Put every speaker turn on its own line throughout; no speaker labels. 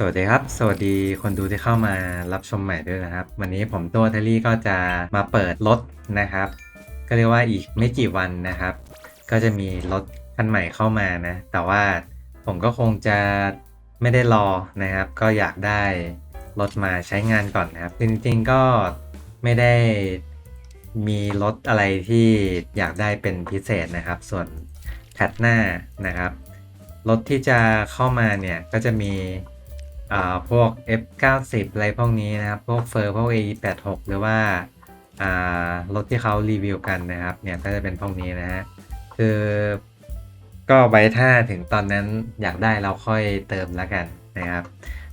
สวัสดีครับ สวัสดีคนดูที่เข้ามารับชมใหม่ด้วยนะครับ วันนี้ผมตัวเทลลี่ก็จะมาเปิดรถนะครับ ก็เรียกว่าอีกไม่กี่วันนะครับ ก็จะมีรถคันใหม่เข้ามานะ แต่ว่าผมก็คงจะไม่ได้รอนะครับ ก็อยากได้รถมาใช้งานก่อนนะครับ จริงๆก็ไม่ได้มีรถอะไรที่อยากได้เป็นพิเศษนะครับ ส่วนแพทหน้านะครับรถที่จะเข้ามาเนี่ยก็จะมี อ่าพวก F90 อะไรพวกนี้นะครับ พวกเฟอร์พวก AE86 หรือว่าอ่ารถที่เขารีวิวกันนะครับ เนี่ยก็จะเป็นพวกนี้นะฮะคือก็ไว้ถ้าถึงตอนนั้นอยากได้เราค่อยเติมแล้วกันนะครับ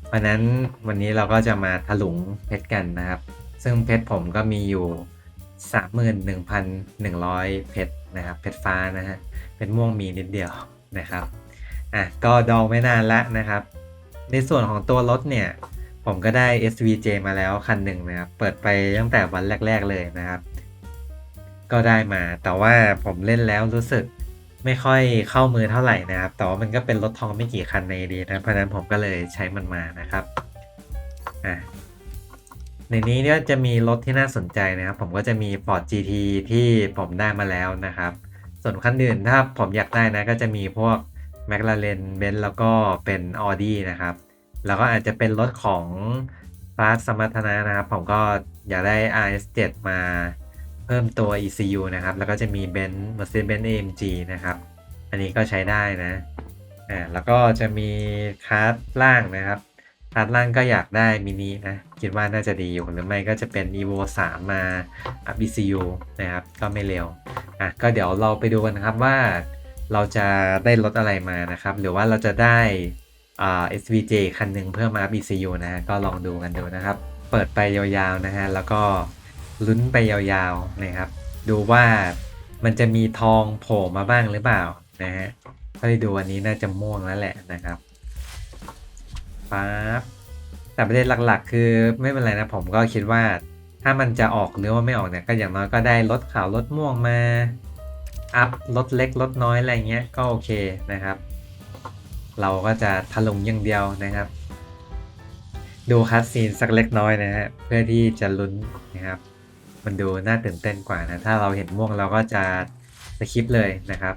เพราะนั้นวันนี้เราก็จะมาถลุงเพชรกันนะครับ ซึ่งเพชรผมก็มีอยู่ 31,100 เพชรนะครับ เพชรฟ้านะฮะเพชรม่วงมีนิดเดียวนะครับอะก็ดองไม่นานละนะครับ ในส่วนของตัวรถเนี่ย ผมก็ได้ SVJ มาแล้วคันหนึ่งนะครับ เปิดไปตั้งแต่วันแรก ๆเลยนะครับ ก็ได้มา แต่ว่าผมเล่นแล้วรู้สึกไม่ค่อยเข้ามือเท่าไหร่นะครับ แต่ว่ามันก็เป็นรถทองไม่กี่คันในดีนะ เพราะฉะนั้นผมก็เลยใช้มันมานะครับอะในนี้เนี่ยจะมีรถที่น่าสนใจนะครับ ผมก็จะมี Ford GT ที่ผมได้มาแล้วนะครับ ส่วนคันอื่นถ้าผมอยากได้นะก็จะมีพวก McLaren Benz แล้วก็เป็น Audi นะครับ แล้วก็อาจจะเป็นรถของฟาสสมรรถนะนะครับ ผมก็อยากได้ RS7 มาเพิ่มตัว ECU นะครับ แล้วก็จะมี Benz Mercedes-Benz AMG นะครับ อันนี้ก็ใช้ได้นะอ่าแล้วก็จะมีคาร์ดล่างนะครับคาร์ดล่างก็อยากได้มินินะ คิดว่าน่าจะดีอยู่หรือไม่ก็จะเป็น evo 3 มา up ECU นะครับ ก็ไม่เร็วอะก็เดี๋ยวเราไปดูกันนะครับว่า เราจะได้รถอะไรมานะครับ หรือว่าเราจะได้อ่า SVJ คันหนึ่งเพื่อมา up ECU นะฮะก็ลองดูกันดูนะครับ เปิดไปยาวๆนะฮะแล้วก็ลุ้นไปยาวๆนะครับ ดูว่ามันจะมีทองโผล่มาบ้างหรือเปล่านะฮะถ้าได้ดูอันนี้น่าจะม่วงแล้วแหละนะครับปั๊บแต่ประเด็นหลักๆ คือไม่เป็นไรนะผมก็คิดว่าถ้ามันจะออกหรือว่าไม่ออกเนี่ยก็อย่างน้อยก็ได้ลดขาวลดม่วงมา อัพลดเล็กลดน้อยอะไรเงี้ยก็โอเคนะครับ เราก็จะทะลุงอย่างเดียวนะครับ ดูคัสซีนสักเล็กน้อยนะฮะเพื่อที่จะลุ้นนะครับ มันดูน่าตื่นเต้นกว่านะ ถ้าเราเห็นม่วงเราก็จะสคิปเลยนะครับ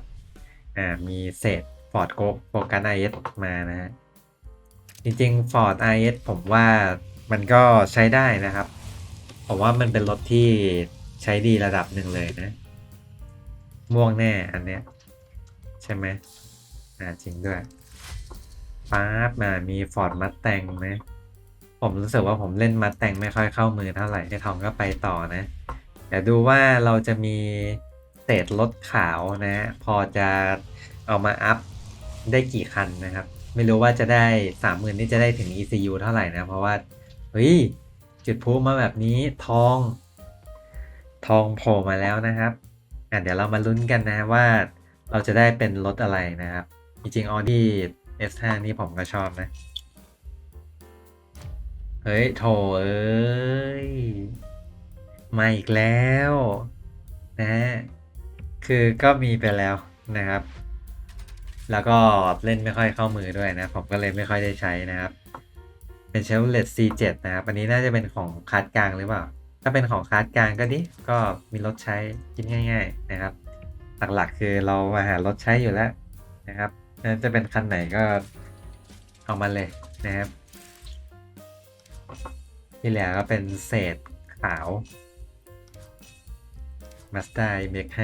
อ่ามีเศษฟอร์ดโกโฟกัสไอเอสมานะฮะจริงๆ Ford IS ผมว่ามันก็ใช้ได้นะครับ ผมว่ามันเป็นรถที่ใช้ดีระดับหนึ่งเลยนะ ม่วงแน่อันเนี้ย ใช่ไหมอ่าจริงด้วยป๊าบมามี Ford Mustang ไหมผมรู้สึกว่าผมเล่น Mustang ไม่ค่อยเข้ามือเท่าไหร่ไอ้ทองก็ไปต่อนะเดี๋ยวดูว่าเราจะมีเศษรถขาวนะ พอจะเอามาอัพได้กี่คันนะครับ ไม่รู้ว่าจะได้สามหมื่นนี่จะได้ถึง ECU เท่าไหร่นะ เพราะว่า เฮ้ย จุดพลุมาแบบนี้ทอง ทองโผล่มาแล้วนะครับ อะเดี๋ยวเรามาลุ้นกันนะว่าเราจะได้เป็นรถอะไรนะครับ จริงๆ Audi S5 นี่ผมก็ชอบนะ เฮ้ย โถเอ้ย มาอีกแล้วนะฮะ คือก็มีไปแล้วนะครับ แล้วก็เล่นไม่ค่อยเข้ามือด้วยนะ ผมก็เลยไม่ค่อยได้ใช้นะครับ เป็นเชลเลต C7 นะครับ อันนี้น่าจะเป็นของคาร์ดกลางหรือเปล่า ถ้าเป็นของคาร์ดกลางก็ดีก็มีรถใช้กินง่าย ๆนะครับ หลักๆคือเรามาหารถใช้อยู่แล้วนะครับนั้นจะเป็นคันไหนก็เอามาเลยนะครับที่เหลือก็เป็นเศษขาว Mazda MX5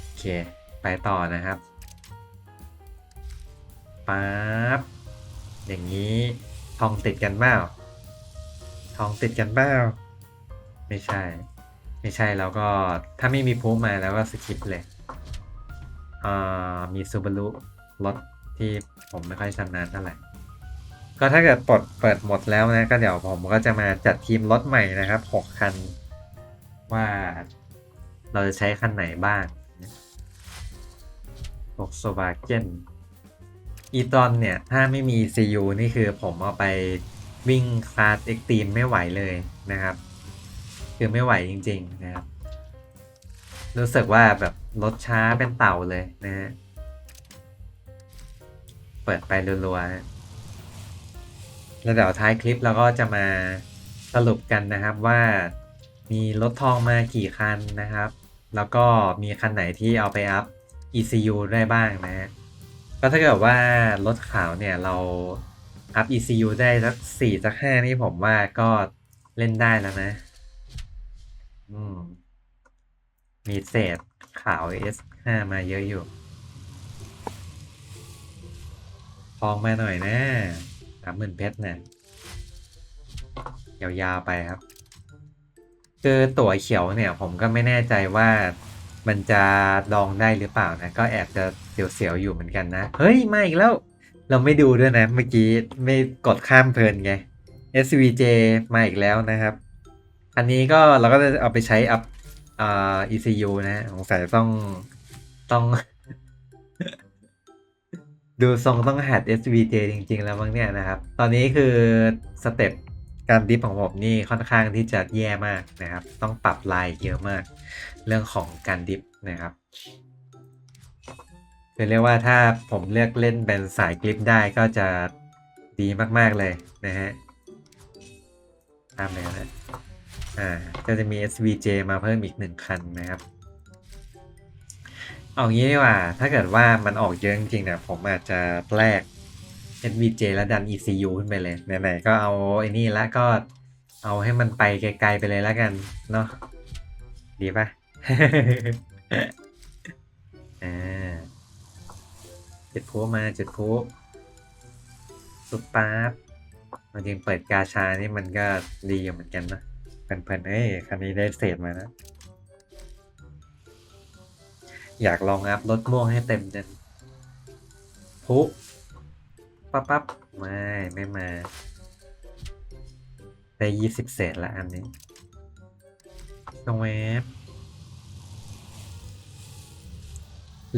โอเค ไปต่อนะครับปั๊บอย่างนี้ทองติดกันเปล่า ท้องติดกันเปล่าไม่ใช่ ไม่ใช่แล้วก็ถ้าไม่มีพูมาแล้วก็สคิปเลยอ่ามีซูบารุรถที่ผมไม่ค่อยชำนาญเท่าไหร่ก็ถ้าเกิดปลดเปิดหมดแล้วนะ ก็เดี๋ยวผมก็จะมาจัดทีมรถใหม่นะครับ 6 คัน ว่าเราจะใช้คันไหนบ้าง v o l k s w a g e n อีตอนเนี่ย ถ้าไม่มี CU นี่คือผมเอาไป วิ่งคลาสเอ็กตีมไม่ไหวเลยนะครับ คือไม่ไหวจริง ๆ นะครับ รู้สึกว่าแบบรถช้าเป็นเต่าเลยนะฮะเปิดไปรัวๆแล้วเดี๋ยวท้ายคลิปเราก็จะมาสรุปกันนะครับว่ามีรถทองมากี่คันนะครับ แล้วก็มีคันไหนที่เอาไปอัพ ECU ได้บ้างนะฮะก็ถ้าเกิดว่ารถขาวเนี่ยเรา อัพ ECU ได้สักสี่สักห้านี่ผมว่าก็เล่นได้แล้วนะ อืม มีเศษขาว S5 มาเยอะอยู่ ทองมาหน่อยนะสามหมื่นเพชรนะยาวๆไปครับ คือตั๋วเขียวเนี่ย ผมก็ไม่แน่ใจว่ามันจะดองได้หรือเปล่านะ ก็แอบจะเสียวๆอยู่เหมือนกันนะ เฮ้ย มาอีกแล้ว เราไม่ดูด้วยนะ เมื่อกี้ไม่กดข้ามเพลินไง SVJ มาอีกแล้วนะครับ อันนี้ก็เราก็จะเอาไปใช้อัพอ่า ECU นะสงสัยต้องต้อง ดูทรงต้องหัด SVJ จริง ๆ แล้วมั้งเนี่ยนะครับ ตอนนี้คือสเต็ปการดิฟของผมนี่ค่อนข้างที่จะแย่มากนะครับ ต้องปรับลายเยอะมาก เรื่องของการดิฟนะครับ คือเรียกว่าถ้าผมเลือกเล่นเป็นสายกริปได้ก็จะดีมาก ๆ เลยนะฮะตามเลยนะอ่าก็จะมี SVJ มาเพิ่มอีกหนึ่งคันนะครับ เอางี้ดีกว่า ถ้าเกิดว่ามันออกเยอะจริงๆเนี่ยผมอาจจะแลก SVJ แล้วดัน ECU ขึ้นไปเลยไหนๆก็เอาไอ้นี่แล้วก็เอาให้มันไปไกลๆไปเลยแล้วกันเนาะดีปะอ่า จุดพลุมาจุดพลุสุดป๊าบมันจริงเปิดกาชานี่มันก็ดีอยู่เหมือนกันนะเพลินๆเอ้ยคันนี้ได้เศษมานะ อยากลองอัพรถม่วงให้เต็มเต็มพุปั๊บปั๊บไม่ ไม่มา ได้ยี่สิบเศษละอันนี้ตรงเว็บ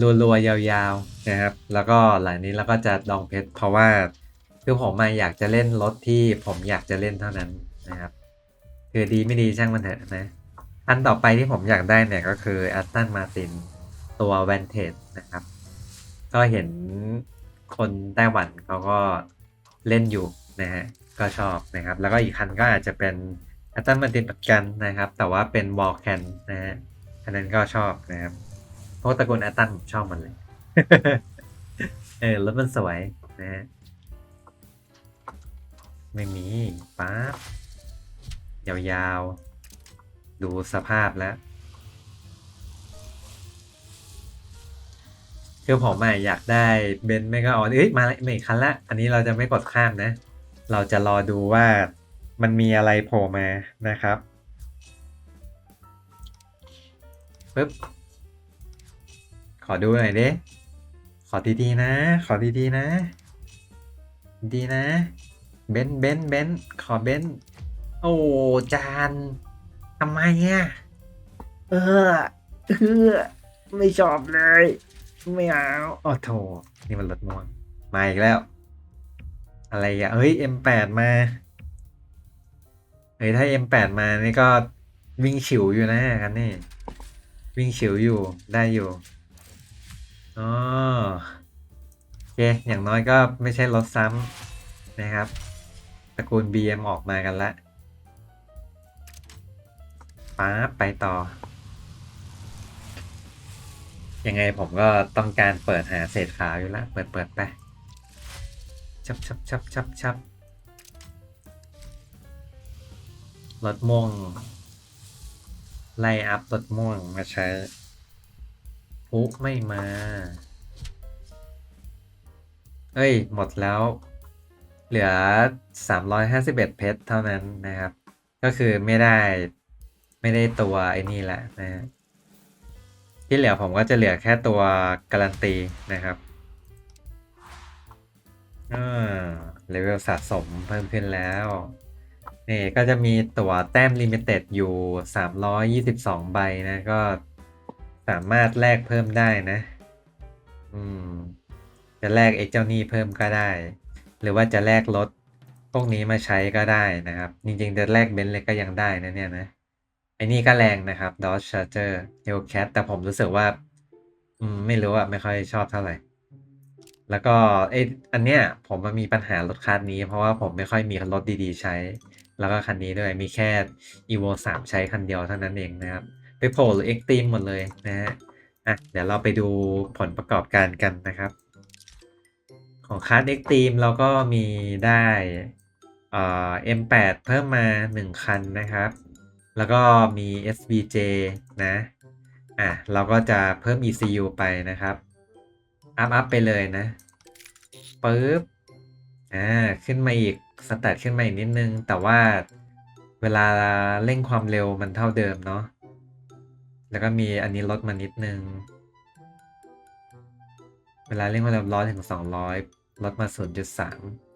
รัวๆยาวๆนะครับ แล้วก็หลังนี้เราก็จะดองเพชรเพราะว่าคือผมมาอยากจะเล่นรถที่ผมอยากจะเล่นเท่านั้นนะครับ คือดีไม่ดีช่างมันเถอะนะ อันต่อไปที่ผมอยากได้เนี่ยก็คือ Aston Martin ตัว Vantage นะครับ ก็เห็นคนไต้หวันเขาก็เล่นอยู่นะฮะก็ชอบนะครับ แล้วก็อีกคันก็อาจจะเป็น Aston Martin เหมือนกันนะครับ แต่ว่าเป็น w a l k a n นะฮะอันนั้นก็ชอบนะครับ ราะตระกูล Aston ผมชอบมันเลย เออรถมันสวยนะฮะ ไม่มีป๊าบยาวๆ ดูสภาพแล้ว คือผมอะอยากได้เบนซ์ไม่ก็ออนเอ้ยมาไม่อีกคันละ อันนี้เราจะไม่กดข้ามนะ เราจะรอดูว่ามันมีอะไรโผล่มานะครับปึ๊บ ขอดูหน่อยดิขอดีๆนะ ขอดีๆนะ ดีนะ เบนซ์เบนซ์เบนซ์ขอเบนซ์โอ้จานทำไมอะเออเออไม่ชอบเลย ไม่เอาอ๋อโถนี่มันรถม่วงมาอีกแล้ว อะไรอะเฮ้ย M8 มาเฮ้ยถ้า M8 มานี่ก็วิ่งฉิวอยู่นะกันนี่ วิ่งฉิวอยู่ได้อยู่ อ๋อโอเค อย่างน้อยก็ไม่ใช่รถซ้ำนะครับตระกูล BM ออกมากันละป๊าไปต่อ ยังไงผมก็ต้องการเปิดหาเศษขาวอยู่ล้วเปิดเปิดไปชับชับชับชับชับรถม่วง ไล่อัพรถม่วงมาใช้ พุไม่มา เอ้ย หมดแล้ว เหลือ 351 เพชรเท่านั้นนะครับ ก็คือไม่ได้ไม่ได้ตัวไอ้นี่แหละนะฮะที่เหลือผมก็จะเหลือแค่ตัวการันตีนะครับอ่าเลเวลสะสมเพิ่มขึ้นแล้ว นี่ก็จะมีตั๋วแต้มลิมิเต็ดอยู่ 322 ใบนะก็ สามารถแลกเพิ่มได้นะ อืม จะแลกเอ็กเจ้านี่เพิ่มก็ได้ หรือว่าจะแลกรถพวกนี้มาใช้ก็ได้นะครับ จริงๆจะแลกเบนซ์เลยก็ยังได้นะเนี่ยนะไอ้นี่ก็แรงนะครับ Dodge Charger Hellcat แต่ผมรู้สึกว่า อืม ไม่รู้อะไม่ค่อยชอบเท่าไหร่ แล้วก็ไอยอันเนี้ย ผมมันมีปัญหารถคันนี้ เพราะว่าผมไม่ค่อยมีรถดีๆ ใช้ แล้วก็คันนี้ด้วยมีแค่ evo 3 ใช้คันเดียวเท่านั้นเองนะครับ ไปโผล่เอ็กตีมหมดเลยนะฮะอะเดี๋ยวเราไปดูผลประกอบการกันนะครับ ของคาร์ดเอ็กตีมเราก็มีได้เอ่อ M8 เพิ่มมา 1 คันนะครับ แล้วก็มี SVJ นะอะเราก็จะเพิ่ม ECU ไปนะครับ อัพอัพไปเลยนะปึ๊บอ่าขึ้นมาอีกสแตทขึ้นมาอีกนิดนึง แต่ว่าเวลาเร่งความเร็วมันเท่าเดิมเนาะ แล้วก็มีอันนี้ลดมานิดนึง เวลาเร่งความเร็วร้อยถึงสองร้อยลดมา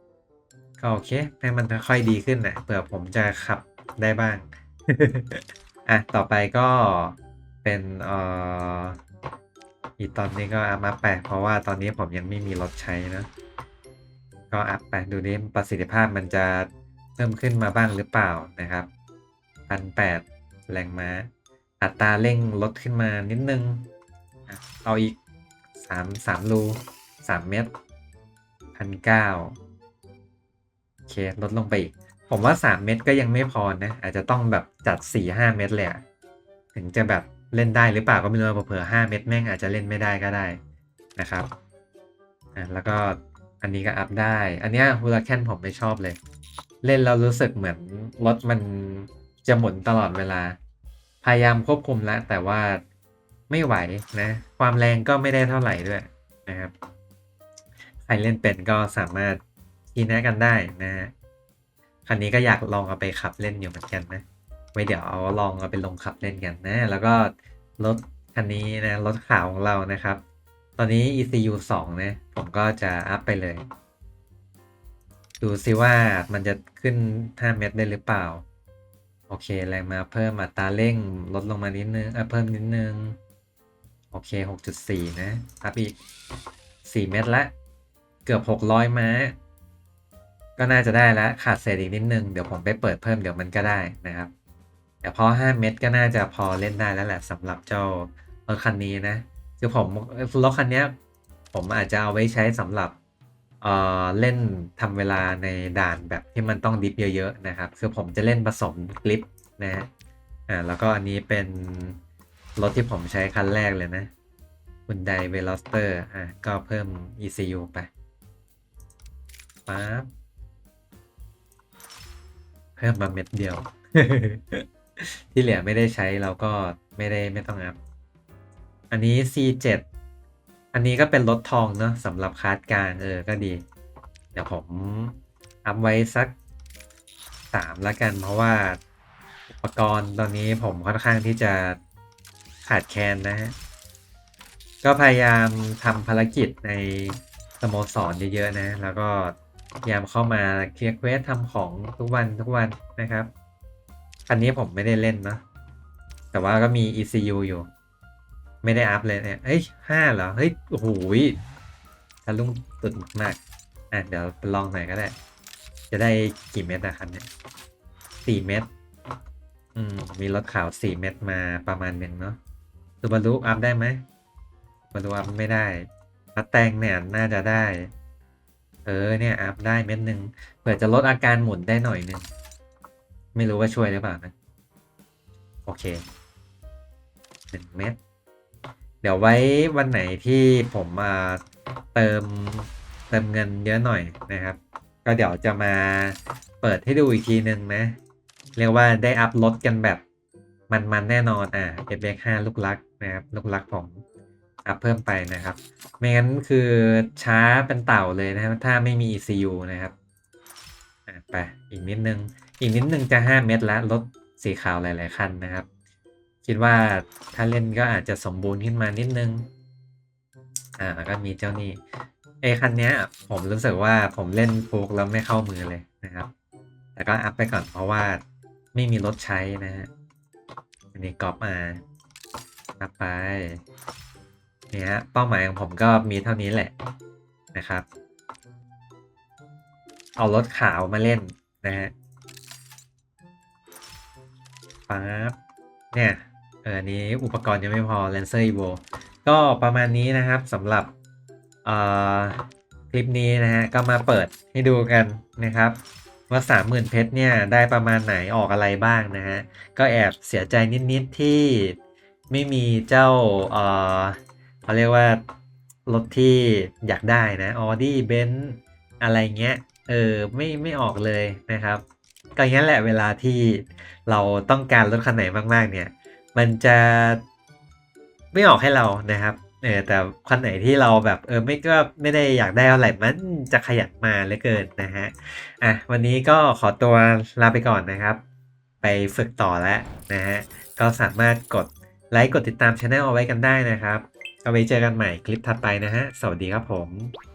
0.3 ก็โอเคให้มันค่อยๆดีขึ้นนะเผื่อผมจะขับได้บ้าง อะ ต่อไปก็เป็นเอ่ออีตอนนี้ก็อัพมาแปะเพราะว่าตอนนี้ผมยังไม่มีรถใช้นะ ก็อัพไปดูดิประสิทธิภาพมันจะเพิ่มขึ้นมาบ้างหรือเปล่านะครับพันแปดแรงม้า อัตราเร่งลดขึ้นมานิดนึง เอาอีกสามสามรูสามเมตรพันเก้าโอเค ลดลงไปอีก ผมว่า3เม็ดก็ยังไม่พอนะ อาจจะต้องแบบจัด4-5เม็ดเละถึงจะแบบเล่นได้หรือเปล่าก็ไม่รู้เผื่อ5เม็ดแม่งอาจจะเล่นไม่ได้ก็ได้นะครับอะแล้วก็อันนี้ก็อัพได้ อันนี้ฮูลาแคนผมไม่ชอบเลย เล่นแล้วรู้สึกเหมือนรถมันจะหมุนตลอดเวลา พยายามควบคุมแล้วแต่ว่าไม่ไหวนะ ความแรงก็ไม่ได้เท่าไหร่ด้วยนะครับ ใครเล่นเป็นก็สามารถทีแนะกันได้นะฮะคันนี้ก็อยากลองเอาไปขับเล่นอยู่เหมือนกันนะไว้เดี๋ยวเอาลองเอาไปลงขับเล่นกันนะ แล้วก็รถคันนี้นะรถขาวของเรานะครับ ตอนนี้ ECU 2 นะ ผมก็จะอัพไปเลย ดูซิว่ามันจะขึ้น 5 เมตรได้หรือเปล่า โอเค แรงมาเพิ่มอัตราเร่งลดลงมานิดนึงเออเพิ่มนิดนึง โอเค 6.4 นะอัพอีก 4 เมตรละ เกือบ 600 ม้า ก็น่าจะได้แล้ว ขาดเศษอีกนิดนึง เดี๋ยวผมไปเปิดเพิ่มเดี๋ยวมันก็ได้นะครับแต่พอ 5 เม็ดก็น่าจะพอเล่นได้แล้วแหละสำหรับเจ้ารถคันนี้นะ คือผมรถคันเนี้ยผมอาจจะเอาไว้ใช้สำหรับ เอ่อเล่นทำเวลาในด่านแบบที่มันต้องดิฟเยอะๆนะครับ คือผมจะเล่นผสมกลิปนะฮะอ่าแล้วก็อันนี้เป็นรถที่ผมใช้คันแรกเลยนะคุณไดเวล o สเตอร์อะก็เพิ่ม ECU ไปปั๊บเพิ่มมาเม็ดเดียว ที่เหลือไม่ได้ใช้เราก็ไม่ได้ไม่ต้องอัพอันนี้ C7 อันนี้ก็เป็นรถทองเนาะสำหรับคาร์ดกลางเออก็ดี เดี๋ยวผมอัพไว้สักสามละกัน เพราะว่าอุปกรณ์ตอนนี้ผมค่อนข้างที่จะขาดแคลนนะฮะก็พยายามทำภารกิจในสโมสรเยอะๆนะ แล้วก็พยายามเข้ามาเคลียร์เควสทำของทุกวันทุกวันนะครับคันนี้ผมไม่ได้เล่นนะแต่ว่าก็มี ECU อยู่ ไม่ได้อัพเลยเนี่ยเฮ้ยห้าเหรอ เฮ้ย โอ้โหทะลุตุดมากๆอะเดี๋ยวลองหน่อยก็ได้ จะได้กี่เม็ดอะคันเนี้ยสี่เม็ดอืม มีรถขาวสี่เม็ดมาประมาณหนึ่งเนาะซูบารุอัพได้ไหมซูบารุอัพไม่ได้พัดแตงเนี่ยน่าจะได้ เออเนี่ยอัพได้เม็ดหนึ่งเผื่อจะลดอาการหมุนได้หน่อยหนึ่งไม่รู้ว่าช่วยหรือเปล่านะ โอเคหนึ่งเม็ด เดี๋ยวไว้วันไหนที่ผมมาเติมเติมเงินเยอะหน่อยนะครับ ก็เดี๋ยวจะมาเปิดให้ดูอีกทีหนึ่งนะ เรียกว่าได้อัพลดกันแบบมันๆแน่นอนอะ f x 5ลูกลักนะครับลูกลักผมอัพเพิ่มไปนะครับ ไม่งั้นคือช้าเป็นเต่าเลยนะครับ ถ้าไม่มี ECU นะครับอะไปอีกนิดนึง อีกนิดนึงจะ 5 เม็ดแล้วรถสีขาวหลาย ๆ คันนะครับ คิดว่าถ้าเล่นก็อาจจะสมบูรณ์ขึ้นมานิดนึง อ่าแล้วก็มีเจ้านี่ไอคันเนี้ย ผมรู้สึกว่าผมเล่นฟุกแล้วไม่เข้ามือเลยนะครับ แต่ก็อัพไปก่อนเพราะว่าไม่มีรถใช้นะฮะอันนี้ก๊อปมาอัพไปเนี่ยฮะเป้าหมายของผมก็มีเท่านี้แหละนะครับ เอารถขาวมาเล่นนะฮะปั๊บเนี่ย เอออันนี้อุปกรณ์ยังไม่พอ Lancer Evo ก็ประมาณนี้นะครับสำหรับเอ่อคลิปนี้นะฮะ ก็มาเปิดให้ดูกันนะครับ ว่าสามหมื่นเพชรเนี่ย ได้ประมาณไหนออกอะไรบ้างนะฮะ ก็แอบเสียใจนิด ๆ ที่ไม่มีเจ้าเออเขาเรียกว่ารถที่อยากได้นะ Audi b e n z อะไรเงี้ย เออ ไม่ไม่ออกเลยนะครับ ก็อย่างนั้นแหละเวลาที่เราต้องการรถคันไหนมาก ๆ เนี่ย มันจะไม่ออกให้เรานะครับเออแต่คันไหนที่เราแบบเออไม่ก็ไม่ได้อยากได้เท่าไหร่มันจะขยันมาเหลือเกินนะฮะอะวันนี้ก็ขอตัวลาไปก่อนนะครับ ไปฝึกต่อแล้วนะฮะก็สามารถกดไลค์กดติดตามช anel เอาไว้กันได้นะครับเอาไว้เจอกันใหม่คลิปถัดไปนะฮะ สวัสดีครับผม